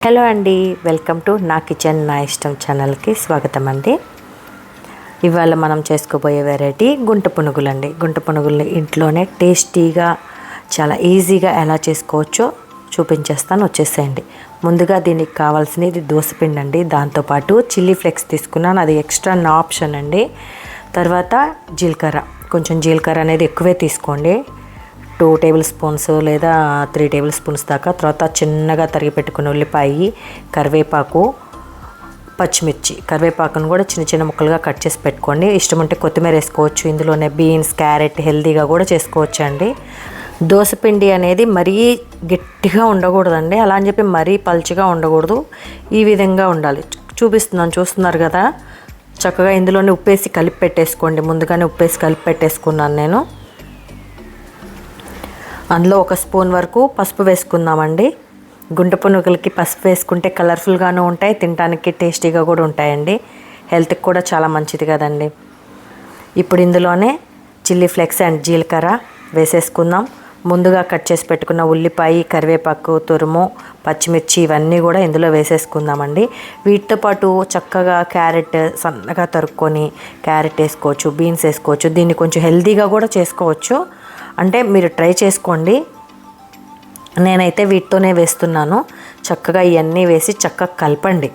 Hello అండి welcome to నా kitchen నా ఇష్టం ఛానల్కి స్వాగతం అండి ఇవాళ మనం చేసుకోబోయే వెరైటీ గుంట పునుగులు అండి గుంట పునుగుల్ని ఇంట్లోనే టేస్టీగా చాలా ఈజీగా ఎలా చేసుకోవచ్చో చూపించేస్తాను వచ్చేసేయండి. ముందుగా దీనికి కావాల్సినది దోసపిండి అండి దాంతోపాటు చిల్లీ ఫ్లెక్స్ తీసుకున్నాను. అది ఎక్స్ట్రా నా ఆప్షన్ అండి. తర్వాత జీలకర్ర. కొంచెం జీలకర్ర అనేది ఎక్కువే తీసుకోండి. టూ టేబుల్ స్పూన్స్ లేదా త్రీ టేబుల్ స్పూన్స్ దాకా తర్వాత చిన్నగా తరిగి పెట్టుకున్న ఉల్లిపాయ కరివేపాకు పచ్చిమిర్చి. కరివేపాకును కూడా చిన్న చిన్న ముక్కలుగా కట్ చేసి పెట్టుకోండి. ఇష్టం ఉంటే కొత్తిమీర వేసుకోవచ్చు. ఇందులోనే బీన్స్ క్యారెట్ హెల్దీగా కూడా చేసుకోవచ్చు అండి దోసపిండి అనేది మరీ గట్టిగా ఉండకూడదండి. అలా అని చెప్పి మరీ పలుచగా ఉండకూడదు. ఈ విధంగా ఉండాలి. చూపిస్తున్నాను. చూస్తున్నారు కదా? చక్కగా ఇందులోనే ఉప్పేసి కలిపి పెట్టేసుకోండి. ముందుగానే ఉప్పేసి కలిపి పెట్టేసుకున్నాను నేను. అందులో ఒక స్పూన్ వరకు పసుపు వేసుకుందామండి. గుంట పునుగులకి పసుపు వేసుకుంటే కలర్ఫుల్గాను ఉంటాయి తినడానికి టేస్టీగా కూడా ఉంటాయండి. హెల్త్కి కూడా చాలా మంచిది కదండి. ఇప్పుడు ఇందులోనే చిల్లీ ఫ్లెక్స్ అండ్ జీలకర్ర వేసేసుకుందాం. ముందుగా కట్ చేసి పెట్టుకున్న ఉల్లిపాయ కరివేపాకు తురుము పచ్చిమిర్చి ఇవన్నీ కూడా ఇందులో వేసేసుకుందామండి. వీటితో పాటు చక్కగా క్యారెట్ సన్నగా తరుక్కొని క్యారెట్ వేసుకోవచ్చు బీన్స్ వేసుకోవచ్చు దీన్ని కొంచెం హెల్తీగా కూడా చేసుకోవచ్చు. అంటే మీరు ట్రై చేసుకోండి. నేనైతే వీటితోనే వేస్తున్నాను. చక్కగా ఇవన్నీ వేసి చక్కగా కలపండి.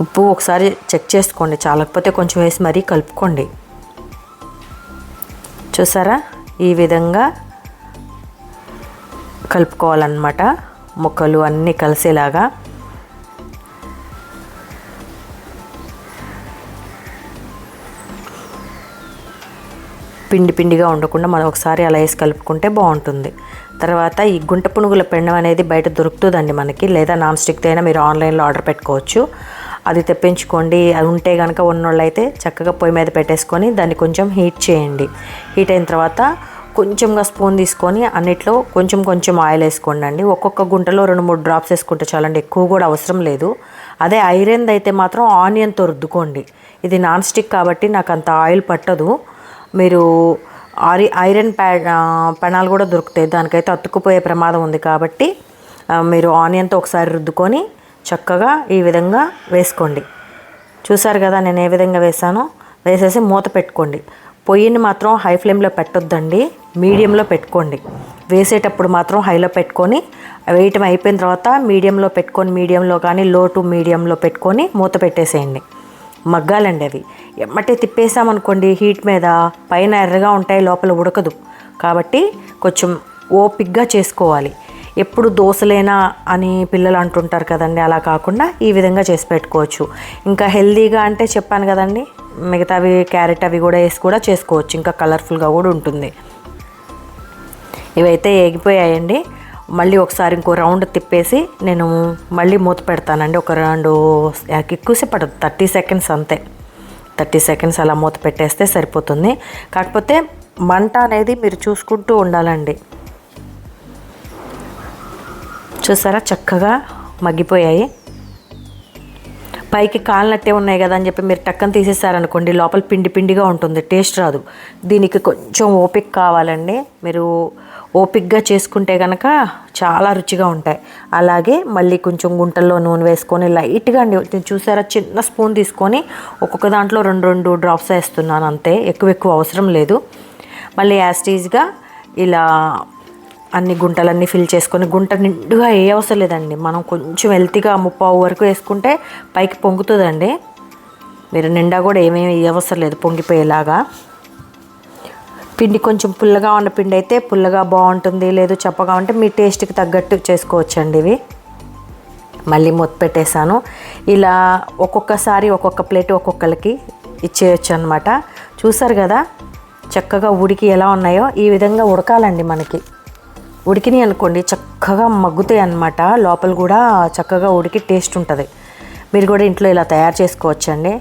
ఉప్పు ఒకసారి చెక్ చేసుకోండి. చాలకపోతే కొంచెం వేసి మరీ కలుపుకోండి. చూసారా? ఈ విధంగా కలుపుకోవాలన్నమాట. ముక్కలు అన్నీ కలిసేలాగా పిండి పిండిగా ఉండకుండా మనం ఒకసారి అలా వేసి కలుపుకుంటే బాగుంటుంది. తర్వాత ఈ గుంట పునుగుల పెండం అనేది బయట దొరుకుతుందండి మనకి. లేదా నాన్ స్టిక్తో అయినా మీరు ఆన్లైన్లో ఆర్డర్ పెట్టుకోవచ్చు. అది తెప్పించుకోండి. అది ఉంటే కనుక ఉన్నోళ్ళు అయితే చక్కగా పొయ్యి మీద పెట్టేసుకొని దాన్ని కొంచెం హీట్ చేయండి. హీట్ అయిన తర్వాత కొంచెంగా స్పూన్ తీసుకొని అన్నిట్లో కొంచెం కొంచెం ఆయిల్ వేసుకోండి అండి ఒక్కొక్క గుంటలో రెండు మూడు డ్రాప్స్ వేసుకుంటే చాలండి ఎక్కువ కూడా అవసరం లేదు. అదే ఐరన్ది అయితే మాత్రం ఆనియన్తో రుద్దుకోండి. ఇది నాన్ స్టిక్ కాబట్టి నాకు అంత ఆయిల్ పట్టదు. మీరు ఆరి ఐరన్ ప్యా పెనాలు కూడా దొరుకుతాయి. దానికైతే అతుక్కుపోయే ప్రమాదం ఉంది కాబట్టి మీరు ఆనియన్తో ఒకసారి రుద్దుకొని చక్కగా ఈ విధంగా వేసుకోండి. చూసారు కదా నేను ఏ విధంగా వేసానో? వేసేసి మూత పెట్టుకోండి. పొయ్యిని మాత్రం హై ఫ్లేమ్లో పెట్టొద్దండి. మీడియంలో పెట్టుకోండి. వేసేటప్పుడు మాత్రం హైలో పెట్టుకొని వేయటం అయిపోయిన తర్వాత మీడియంలో పెట్టుకొని మీడియంలో కానీ లో టు మీడియంలో పెట్టుకొని మూత పెట్టేసేయండి. మగ్గాలండి అవి. ఎమ్మటే తిప్పేసామనుకోండి హీట్ మీద పైన ఎర్రగా ఉంటాయి లోపల ఉడకదు. కాబట్టి కొంచెం ఓపిక్గా చేసుకోవాలి. ఎప్పుడు దోశలేనా అని పిల్లలు అంటుంటారు కదండి అలా కాకుండా ఈ విధంగా చేసి పెట్టుకోవచ్చు. ఇంకా హెల్దీగా అంటే చెప్పాను కదండి మిగతావి క్యారెట్ అవి కూడా వేసి కూడా చేసుకోవచ్చు. ఇంకా కలర్ఫుల్గా కూడా ఉంటుంది. ఇవైతే ఏగిపోయాయండి. మళ్ళీ ఒకసారి ఇంకో రౌండ్ తిప్పేసి నేను మళ్ళీ మూత పెడతానండి. ఒక రెండు ఎక్కువసేపు పడదు. థర్టీ సెకండ్స్ అంతే. థర్టీ సెకండ్స్ అలా మూత పెట్టేస్తే సరిపోతుంది. కాకపోతే మంట అనేది మీరు చూసుకుంటూ ఉండాలండి. చూసారా? చక్కగా మగ్గిపోయాయి. పైకి కాలినట్టే ఉన్నాయి కదా అని చెప్పి మీరు టక్కన తీసేసారనుకోండి లోపల పిండి పిండిగా ఉంటుంది. టేస్ట్ రాదు. దీనికి కొంచెం ఓపిక కావాలండి. మీరు ఓపిక్గా చేసుకుంటే కనుక చాలా రుచిగా ఉంటాయి. అలాగే మళ్ళీ కొంచెం గుంటల్లో నూనె వేసుకొని లైట్గా అండి చూసారా? చిన్న స్పూన్ తీసుకొని ఒక్కొక్క దాంట్లో రెండు రెండు డ్రాప్స్ వేస్తున్నాను అంతే. ఎక్కువ ఎక్కువ అవసరం లేదు. మళ్ళీ యాస్టీజ్గా ఇలా అన్ని గుంటలన్నీ ఫిల్ చేసుకొని గుంట నిండుగా ఏ అవసరం లేదండి. మనం కొంచెం హెల్తీగా ముప్పావు వరకు వేసుకుంటే పైకి పొంగుతుందండి. మీరు నిండా కూడా ఏమేమి అవసరం లేదు పొంగిపోయేలాగా. పిండి కొంచెం పుల్లగా ఉన్న పిండి అయితే పుల్లగా బాగుంటుంది లేదు చప్పగా ఉంటే మీ టేస్ట్కి తగ్గట్టు చేసుకోవచ్చండి ఇవి. మళ్ళీ మూత పెట్టేశాను. ఇలా ఒక్కొక్కసారి ఒక్కొక్క ప్లేట్ ఒక్కొక్కరికి ఇచ్చేయచ్చు అనమాట చూసారు కదా చక్కగా ఉడికి ఎలా ఉన్నాయో ఈ విధంగా ఉడకాలండి మనకి. ఉడికినాయి అనుకోండి చక్కగా మగ్గుతాయి అన్నమాట. లోపల కూడా చక్కగా ఉడికి టేస్ట్ ఉంటుంది. మీరు కూడా ఇంట్లో ఇలా తయారు చేసుకోవచ్చండి.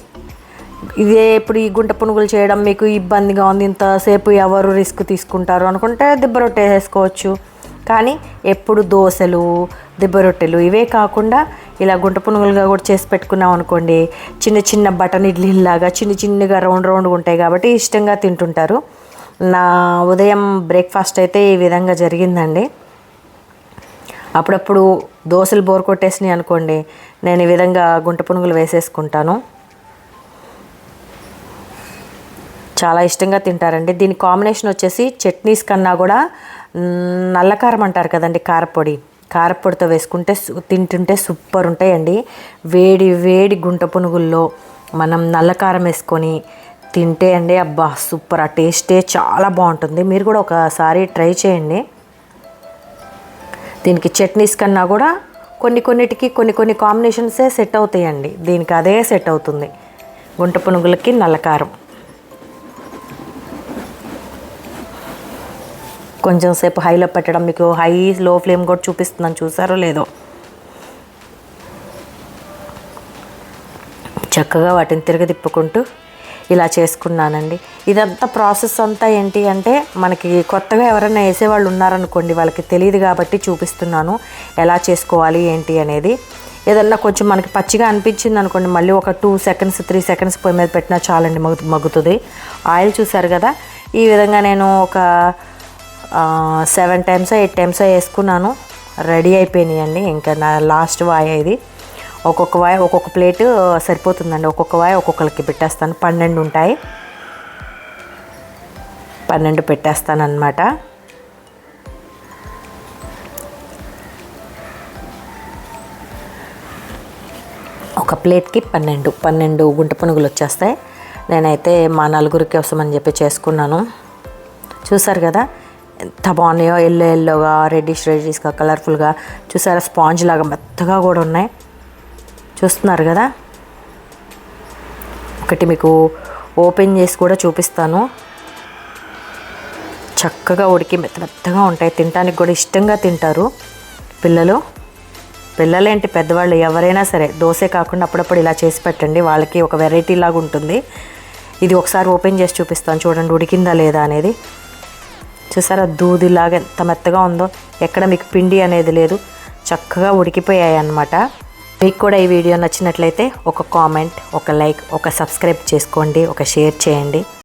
ఇదే ఇప్పుడు ఈ గుంట పునుగులు చేయడం మీకు ఇబ్బందిగా ఉంది ఇంతసేపు ఎవరు రిస్క్ తీసుకుంటారు అనుకుంటే దిబ్బ రొట్టె వేసుకోవచ్చు. కానీ ఎప్పుడు దోశలు దిబ్బ రొట్టెలు ఇవే కాకుండా ఇలా గుంట పునుగులుగా కూడా చేసి పెట్టుకున్నాం అనుకోండి చిన్న చిన్న బటన్ ఇడ్లీలాగా చిన్న చిన్నగా రౌండ్ రౌండ్గా ఉంటాయి కాబట్టి ఇష్టంగా తింటుంటారు. నా ఉదయం బ్రేక్ఫాస్ట్ అయితే ఈ విధంగా జరిగిందండి. అప్పుడప్పుడు దోశలు బోర్ కొట్టేసినాయి అనుకోండి నేను ఈ విధంగా గుంట పునుగులు వేసేసుకుంటాను. చాలా ఇష్టంగా తింటారండి. దీని కాంబినేషన్ వచ్చేసి చట్నీస్ కన్నా కూడా నల్లకారం అంటారు కదండి కారపొడి. కారపొడితో వేసుకుంటే తింటుంటే సూపర్ ఉంటాయండి. వేడి వేడి గుంట పునుగుల్లో మనం నల్లకారం వేసుకొని తింటే అండి అబ్బా సూపర్. ఆ టేస్టే చాలా బాగుంటుంది. మీరు కూడా ఒకసారి ట్రై చేయండి. దీనికి చట్నీస్ కన్నా కూడా కొన్ని కొన్నిటికి కొన్ని కొన్ని కాంబినేషన్సే సెట్ అవుతాయండి. దీనికి అదే సెట్ అవుతుంది. గుంట పునుగులకి నల్లకారం కొంచెం సేపు హైలో పెట్టడం మీకు హై లో ఫ్లేమ్ కూడా చూపిస్తున్నాను చూసారో లేదో? చక్కగా వాటిని తిరగదిప్పుకుంటూ ఇలా చేసుకున్నానండి. ఇదంతా ప్రాసెస్ అంతా ఏంటి అంటే మనకి కొత్తగా ఎవరైనా వేసేవాళ్ళు ఉన్నారనుకోండి వాళ్ళకి తెలియదు కాబట్టి చూపిస్తున్నాను. ఎలా చేసుకోవాలి ఏంటి అనేది. ఏదన్నా కొంచెం మనకి పచ్చిగా అనిపించింది అనుకోండి మళ్ళీ ఒక టూ సెకండ్స్ త్రీ సెకండ్స్ పొయ్యి మీద పెట్టినా చాలండి మగ్గు మగ్గుతుంది ఆయిల్ చూసారు కదా ఈ విధంగా నేను ఒక సెవెన్ టైమ్స్ ఎయిట్ టైమ్స్ వేసుకున్నాను. రెడీ అయిపోయినాయండి. ఇంకా నా లాస్ట్ వాయ ఇది. ఒక్కొక్క వాయ ఒక్కొక్క ప్లేట్ సరిపోతుందండి. ఒక్కొక్క వాయ ఒక్కొక్కరికి పెట్టేస్తాను. పన్నెండు ఉంటాయి. పన్నెండు పెట్టేస్తాను అనమాట ఒక ప్లేట్కి పన్నెండు. పన్నెండు గుంట పునుగులు వచ్చేస్తాయి. నేనైతే మా నలుగురికి వస్తామని చెప్పి చేసుకున్నాను. చూసారు కదా? ఎంత బాగున్నాయో ఎల్లో ఎల్లోగా రెడ్డిష్ రెడ్డిష్గా కలర్ఫుల్గా చూసారా? స్పాంజ్ లాగా మెత్తగా కూడా ఉన్నాయి. చూస్తున్నారు కదా? ఒకటి మీకు ఓపెన్ చేసి కూడా చూపిస్తాను. చక్కగా ఉడికి మెత్త మెత్తగా ఉంటాయి. తినడానికి కూడా ఇష్టంగా తింటారు పిల్లలు. పిల్లలేంటి పెద్దవాళ్ళు? ఎవరైనా సరే దోశ కాకుండా అప్పుడప్పుడు ఇలా చేసి పెట్టండి. వాళ్ళకి ఒక వెరైటీ లాగా ఉంటుంది. ఇది ఒకసారి ఓపెన్ చేసి చూపిస్తాను. చూడండి ఉడికిందా లేదా అనేది. చూసారా? దూదిలాగా ఎంత మెత్తగా ఉందో. ఎక్కడ మీకు పిండి అనేది లేదు. చక్కగా ఉడికిపోయాయి అన్నమాట మీకు కూడా ఈ వీడియో నచ్చినట్లయితే ఒక కామెంట్ ఒక లైక్ ఒక సబ్స్క్రైబ్ చేసుకోండి ఒక షేర్ చేయండి.